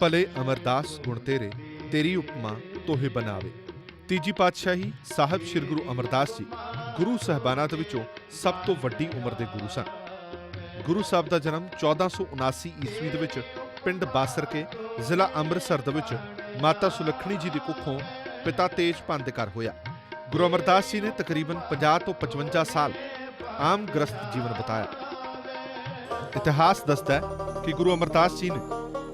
ਭਲੇ ਅਮਰਦਾਸ ਗੁਣ ਤੇਰੇ, ਤੇਰੀ ਉਪਮਾ ਤੋਹੇ ਬਣਾਵੇ ਤੀਜੀ ਪਾਤਸ਼ਾਹੀ ਸਾਹਿਬ ਸ੍ਰੀ ਗੁਰੂ ਅਮਰਦਾਸ ਜੀ, ਗੁਰੂ ਸਹਿਬਾਨਾਂ ਦੇ ਵਿੱਚੋਂ ਸਭ ਤੋਂ ਵੱਡੀ ਉਮਰ ਦੇ ਗੁਰੂ ਸਨ। ਗੁਰੂ ਸਾਹਿਬ ਦਾ ਜਨਮ 1479 ਈਸਵੀ ਦੇ ਵਿੱਚ ਪਿੰਡ ਬਾਸਰਕੇ ਜ਼ਿਲ੍ਹਾ ਅੰਮ੍ਰਿਤਸਰ ਦੇ ਵਿੱਚ ਮਾਤਾ ਸੁਲੱਖਣੀ ਜੀ ਦੀ ਕੁੱਖੋਂ ਪਿਤਾ ਤੇਜਪਾਲ ਦੇ ਘਰ ਹੋਇਆ। ਗੁਰੂ ਅਮਰਦਾਸ ਜੀ ਨੇ ਤਕਰੀਬਨ 50 ਤੋਂ 55 ਸਾਲ ਆਮ ਗ੍ਰਸਤ ਜੀਵਨ ਬਿਤਾਇਆ। ਇਤਿਹਾਸ ਦੱਸਦਾ ਹੈ ਕਿ ਗੁਰੂ ਅਮਰਦਾਸ ਜੀ ਨੇ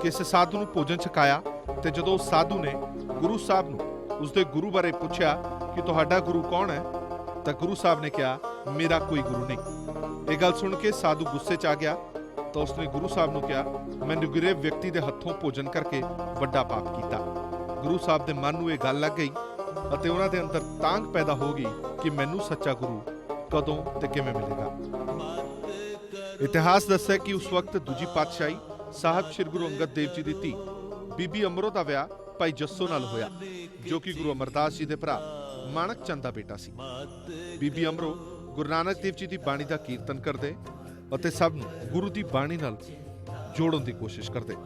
ਕਿਸ ਸਾਧੂ ਨੂੰ ਭੋਜਨ ਛਕਾਇਆ ਤੇ ਜਦੋਂ ਉਸ ਸਾਧੂ ਨੇ ਗੁਰੂ ਸਾਹਿਬ ਨੂੰ ਉਸਦੇ ਗੁਰੂ ਬਾਰੇ ਪੁੱਛਿਆ ਕਿ ਤੁਹਾਡਾ ਗੁਰੂ ਕੌਣ ਹੈ, ਤਾਂ ਗੁਰੂ ਸਾਹਿਬ ਨੇ ਕਿਹਾ, ਮੇਰਾ ਕੋਈ ਗੁਰੂ ਨਹੀਂ। ਇਹ ਗੱਲ ਸੁਣ ਕੇ ਸਾਧੂ ਗੁੱਸੇ 'ਚ ਆ ਗਿਆ, ਤਾਂ ਉਸਨੇ ਗੁਰੂ ਸਾਹਿਬ ਨੂੰ ਕਿਹਾ ਮੈਂ ਨਿਗਰੇ ਵਿਅਕਤੀ ਦੇ ਹੱਥੋਂ ਭੋਜਨ ਕਰਕੇ ਵੱਡਾ ਪਾਪ ਕੀਤਾ। ਗੁਰੂ ਸਾਹਿਬ ਦੇ ਮਨ ਨੂੰ ਇਹ ਗੱਲ ਲੱਗ ਗਈ ਅਤੇ ਉਹਨਾਂ ਦੇ ਅੰਦਰ ਤਾਂਗ ਪੈਦਾ ਹੋ ਗਈ ਕਿ ਮੈਨੂੰ ਸੱਚਾ ਗੁਰੂ ਕਦੋਂ ਤੇ ਕਿਵੇਂ ਮਿਲੇਗਾ। ਇਤਿਹਾਸ ਦੱਸਦਾ ਹੈ ਕਿ ਉਸ ਵਕਤ ਦੂਜੀ ਪਾਤਸ਼ਾਹੀ ਸਾਹਿਬ ਸ੍ਰੀ ਗੁਰੂ ਅੰਗਦ ਦੇਵ ਜੀ ਦੀ ਧੀ ਬੀਬੀ ਅਮਰੋ ਦਾ ਵਿਆਹ ਭਾਈ ਜੱਸੋ ਨਾਲ ਹੋਇਆ, ਜੋ ਕਿ ਗੁਰੂ ਅਮਰਦਾਸ ਜੀ ਦੇ ਭਰਾ ਮਾਣਕ ਚੰਦ ਦਾ ਬੇਟਾ ਸੀ। ਬੀਬੀ ਅਮਰੋ ਗੁਰੂ ਨਾਨਕ ਦੇਵ ਜੀ ਦੀ ਬਾਣੀ ਦਾ ਕੀਰਤਨ ਕਰਦੇ ਅਤੇ ਸਭ ਨੂੰ ਗੁਰੂ ਦੀ ਬਾਣੀ ਨਾਲ ਜੋੜਨ ਦੀ ਕੋਸ਼ਿਸ਼ ਕਰਦੇ।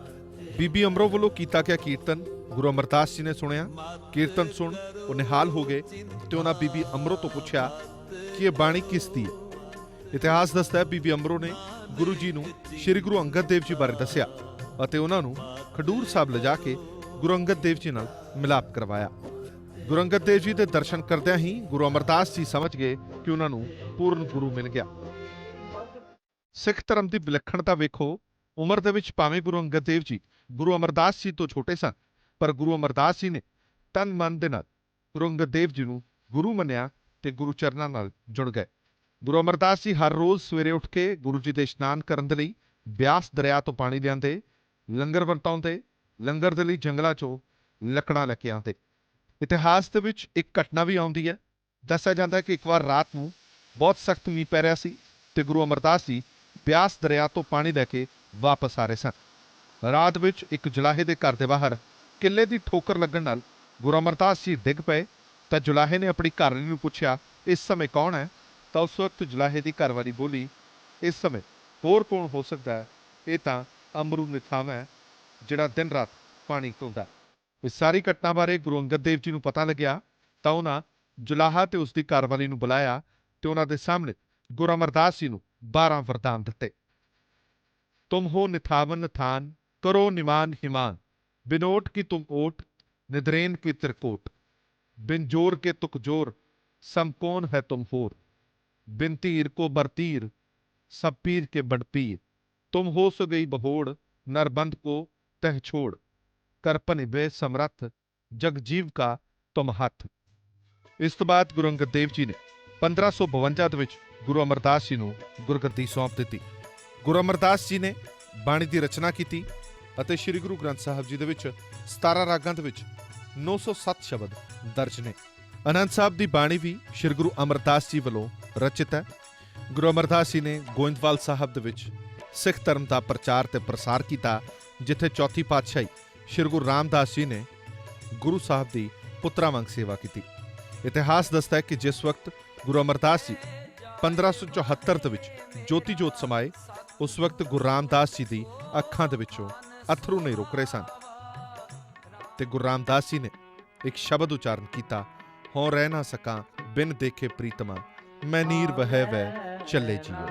ਬੀਬੀ ਅਮਰੋ ਵੱਲੋਂ ਕੀਤਾ ਗਿਆ ਕੀਰਤਨ ਗੁਰੂ ਅਮਰਦਾਸ ਜੀ ਨੇ ਸੁਣਿਆ, ਕੀਰਤਨ ਸੁਣ ਉਹ ਨਿਹਾਲ ਹੋ ਗਏ ਤੇ ਉਹਨਾਂ ਬੀਬੀ ਅਮਰੋ ਤੋਂ ਪੁੱਛਿਆ ਕਿ ਇਹ ਬਾਣੀ ਕਿਸ ਦੀ ਹੈ? ਇਤਿਹਾਸ ਦੱਸਦਾ ਹੈ ਬੀਬੀ ਅਮਰੋ ਨੇ ਗੁਰੂ ਜੀ ਨੂੰ ਸ੍ਰੀ ਗੁਰੂ ਅੰਗਦ ਦੇਵ ਜੀ ਬਾਰੇ ਦੱਸਿਆ ਅਤੇ ਉਹਨਾਂ ਨੂੰ ਖਡੂਰ ਸਾਹਿਬ ਲਿਜਾ ਕੇ ਗੁਰੂ ਅੰਗਦ ਦੇਵ ਜੀ ਨਾਲ ਮਿਲਾਪ ਕਰਵਾਇਆ। ਗੁਰੂ ਅੰਗਦ ਦੇਵ ਜੀ ਦੇ ਦਰਸ਼ਨ ਕਰਦਿਆਂ ਹੀ ਗੁਰੂ ਅਮਰਦਾਸ ਜੀ ਸਮਝ ਗਏ ਕਿ ਉਹਨਾਂ ਨੂੰ ਪੂਰਨ ਗੁਰੂ ਮਿਲ ਗਿਆ। ਸਿੱਖ ਧਰਮ ਦੀ ਵਿਲੱਖਣਤਾ ਵੇਖੋ, ਉਮਰ ਦੇ ਵਿੱਚ ਭਾਵੇਂ ਗੁਰੂ ਅੰਗਦ ਦੇਵ ਜੀ ਗੁਰੂ ਅਮਰਦਾਸ ਜੀ ਤੋਂ ਛੋਟੇ ਸਨ, ਪਰ ਗੁਰੂ ਅਮਰਦਾਸ ਜੀ ਨੇ ਤਨ ਮਨ ਦੇ ਨਾਲ ਗੁਰੂ ਅੰਗਦ ਦੇਵ ਜੀ ਨੂੰ ਗੁਰੂ ਮੰਨਿਆ ਤੇ ਗੁਰੂ ਚਰਨਾਂ ਨਾਲ ਜੁੜ ਗਏ। ਗੁਰੂ ਅਮਰਦਾਸ ਜੀ ਹਰ ਰੋਜ਼ ਸਵੇਰੇ ਉੱਠ ਕੇ ਗੁਰੂ ਜੀ ਦੇ ਇਸ਼ਨਾਨ ਕਰਨ ਦੇ ਲਈ ਬਿਆਸ ਦਰਿਆ ਤੋਂ ਪਾਣੀ ਲਿਆਂਦੇ ਲੰਗਰ ਵਰਤਾਉਂਦੇ, ਲੰਗਰ ਦੇ ਲਈ ਜੰਗਲਾਂ ਚੋਂ ਲੱਕੜਾਂ ਲੈ ਕੇ ਆਉਂਦੇ। ਇਤਿਹਾਸ ਦੇ ਵਿੱਚ ਇੱਕ ਘਟਨਾ ਵੀ ਆਉਂਦੀ ਹੈ। ਦੱਸਿਆ ਜਾਂਦਾ ਹੈ ਕਿ ਇੱਕ ਵਾਰ ਰਾਤ ਨੂੰ ਬਹੁਤ ਸਖਤ ਮੀਂਹ ਪੈ ਰਿਹਾ ਸੀ ਤੇ ਗੁਰੂ ਅਮਰਦਾਸ ਜੀ ਬਿਆਸ ਦਰਿਆ ਤੋਂ ਪਾਣੀ ਲੈ ਕੇ ਵਾਪਸ ਆ ਰਹੇ ਸਨ। ਰਾਤ ਵਿੱਚ ਇੱਕ ਜੁਲਾਹੇ ਦੇ ਘਰ ਦੇ ਬਾਹਰ ਕਿੱਲੇ ਦੀ ਠੋਕਰ ਲੱਗਣ ਨਾਲ ਗੁਰੂ ਅਮਰਦਾਸ ਜੀ ਡਿੱਗ ਪਏ ਤਾਂ ਜੁਲਾਹੇ ਨੇ ਆਪਣੀ ਘਰਵਾਲੀ ਨੂੰ ਪੁੱਛਿਆ, ਇਸ ਸਮੇਂ ਕੌਣ ਹੈ? ਤਾਂ ਉਸ ਵਕਤ ਜੁਲਾਹੇ ਦੀ ਘਰਵਾਲੀ ਬੋਲੀ ਇਸ ਸਮੇਂ ਹੋਰ ਕੌਣ ਹੋ ਸਕਦਾ ਹੈ ਇਹ ਤਾਂ ਅਮਰੂ ਨਿਥਾਵਾਂ ਹੈ ਜਿਹੜਾ ਦਿਨ ਰਾਤ ਪਾਣੀ ਧੋਂਦਾ ਇਸ ਸਾਰੀ ਘਟਨਾ ਬਾਰੇ ਗੁਰੂ ਅੰਗਦ ਦੇਵ ਜੀ ਨੂੰ ਪਤਾ ਲੱਗਿਆ ਤਾਂ ਉਹਨਾਂ ਜੁਲਾਹਾ ਤੇ ਉਸ ਦੀ ਘਰਵਾਲੀ ਨੂੰ ਬੁਲਾਇਆ ਤੇ ਉਹਨਾਂ ਦੇ ਸਾਹਮਣੇ ਗੁਰੂ ਅਮਰਦਾਸ ਜੀ ਨੂੰ 12 ਵਰਦਾਨ ਦਿੱਤੇ ਤੁਮ ਹੋ ਨਿਥਾਵਨ ਨਿਥਾਨ ਕਰੋ ਨਿਮਾਨ ਹਿਮਾਨ ਬਿਨੋਟ ਕੀ ਤੁਮ ਓਟ ਨਿਦਰੇਨ ਕੀ त्रिकोट बिन जोर के तुक जोर सम कौन है तुम होर बिन ਕੋ ਬਰਤੀਰ बरतीर सब पीर के बड़पीर तुम हो सो गई बहोड़ नरबंद को तह छोड़ ਕਰਪਨ ਬੇ ਸਮਰਥ, ਜਗ ਜੀਵ ਕਾ ਤੁਮ ਹੱਥ। ਇਸ ਤੋਂ ਬਾਅਦ ਗੁਰੂ ਅੰਗਦ ਦੇਵ ਜੀ ਨੇ 1552 ਦੇ ਵਿੱਚ ਗੁਰੂ ਅਮਰਦਾਸ ਜੀ ਨੂੰ ਗੁਰਗੱਦੀ ਸੌਂਪ ਦਿੱਤੀ। ਗੁਰੂ ਅਮਰਦਾਸ ਜੀ ਨੇ ਬਾਣੀ ਦੀ ਰਚਨਾ ਕੀਤੀ ਅਤੇ ਸ੍ਰੀ ਗੁਰੂ ਗ੍ਰੰਥ ਸਾਹਿਬ ਜੀ ਦੇ ਵਿੱਚ 17 ਰਾਗਾਂ ਦੇ ਵਿੱਚ 907 ਸ਼ਬਦ ਦਰਜ ਨੇ। ਅਨੰਦ ਸਾਹਿਬ ਦੀ ਬਾਣੀ ਵੀ ਸ੍ਰੀ ਗੁਰੂ ਅਮਰਦਾਸ ਜੀ ਵੱਲੋਂ ਰਚਿਤ ਹੈ। ਗੁਰੂ ਅਮਰਦਾਸ ਜੀ ਨੇ ਗੋਇੰਦਵਾਲ ਸਾਹਿਬ ਦੇ ਵਿੱਚ ਸਿੱਖ ਧਰਮ ਦਾ ਪ੍ਰਚਾਰ ਤੇ ਪ੍ਰਸਾਰ ਕੀਤਾ, ਜਿੱਥੇ ਚੌਥੀ ਪਾਤਸ਼ਾਹੀ ਸ੍ਰੀ ਗੁਰੂ ਰਾਮਦਾਸ ਜੀ ਨੇ ਗੁਰੂ ਸਾਹਿਬ ਦੀ ਪੁੱਤਰਾਂ ਵਾਂਗ ਸੇਵਾ ਕੀਤੀ। ਇਤਿਹਾਸ ਦੱਸਦਾ ਹੈ ਕਿ ਜਿਸ ਵਕਤ ਗੁਰੂ ਅਮਰਦਾਸ ਜੀ 1574 ਦੇ ਵਿੱਚ ਜੋਤੀ ਜੋਤ ਸਮਾਏ, ਉਸ ਵਕਤ ਗੁਰੂ ਰਾਮਦਾਸ ਜੀ ਦੀ ਅੱਖਾਂ ਦੇ ਵਿੱਚੋਂ ਅਥਰੂ ਨਹੀਂ ਰੁਕ ਰਹੇ ਸਨ। ਤੇ ਗੁਰੂ ਰਾਮਦਾਸ ਜੀ ਨੇ ਇੱਕ ਸ਼ਬਦ ਉਚਾਰਨ ਕੀਤਾ ਹੋ ਰਹਿ ਨਾ ਸਕਾਂ, ਬਿਨ ਦੇਖੇ ਪ੍ਰੀਤਮਾ। ਮੈਂ ਨੀਰ ਵਹਿ ਵੈ ਚੱਲੇ JIO.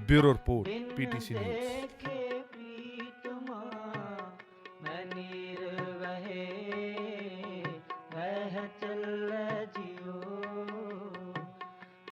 Bureau report PTC news.